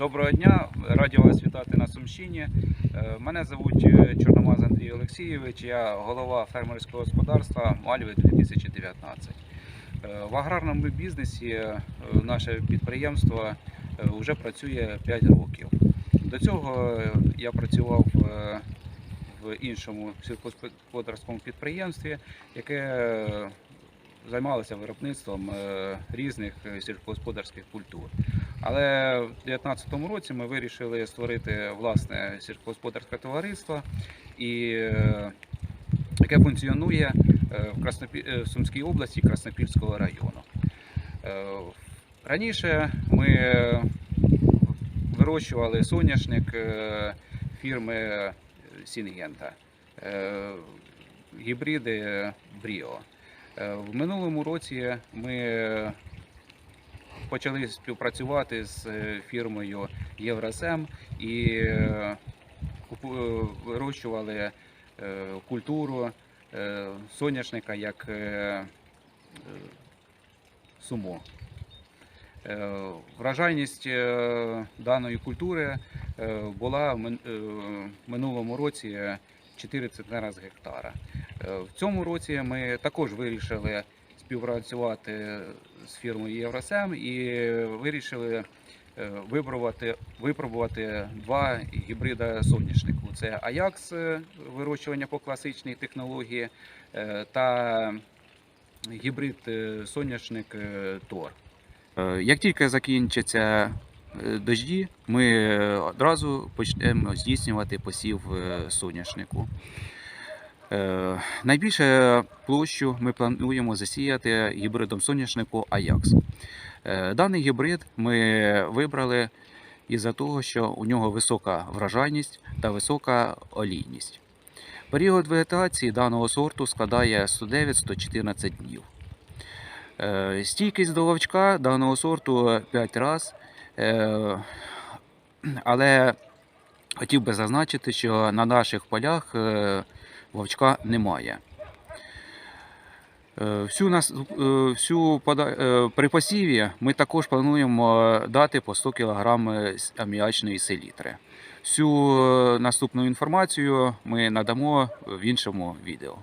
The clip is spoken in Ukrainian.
Доброго дня, раді вас вітати на Сумщині. Е, Мене звуть е, Чорномаз Андрій Олексійович, я голова фермерського господарства Мальви 2019. Е, В аграрному бізнесі наше підприємство вже працює 5 років. До цього я працював в іншому сільськогосподарському підприємстві, яке займалося виробництвом різних сільськогосподарських культур. Але в 2019 році ми вирішили створити власне сільськогосподарське товариство, і, е, яке функціонує е, в, Краснопі... е, в Сумській області Краснопільського району. Раніше ми вирощували соняшник фірми Сінгента, гібриди Бріо. В минулому році ми почали співпрацювати з е, фірмою Євросем і е, е, вирощували культуру соняшника як сумо. Вражайність даної культури була в мин- в минулому році 4 центнера гектара. В цьому році ми також вирішили співпрацювати з фірмою Євросем і вирішили е, випробувати, випробувати два гібрида соняшнику. Це Аякс е, вирощування по класичній технології е, та гібрид соняшник Тор. Як тільки закінчаться дожді, ми одразу почнемо здійснювати посів соняшнику. Е, Найбільше площу ми плануємо засіяти гібридом соняшнику Аякс. Е, Даний гібрид ми вибрали із-за того, що у нього висока вражайність та висока олійність. Період вегетації даного сорту складає 109-114 днів. Е, Стійкість до вовчка даного сорту 5 разів, але хотів би зазначити, що на наших полях вовчка немає. Е, Всю нас, е, всю е, при ми також плануємо дати по 100 кг аміачної селітри. Всю наступну інформацію ми надамо в іншому відео.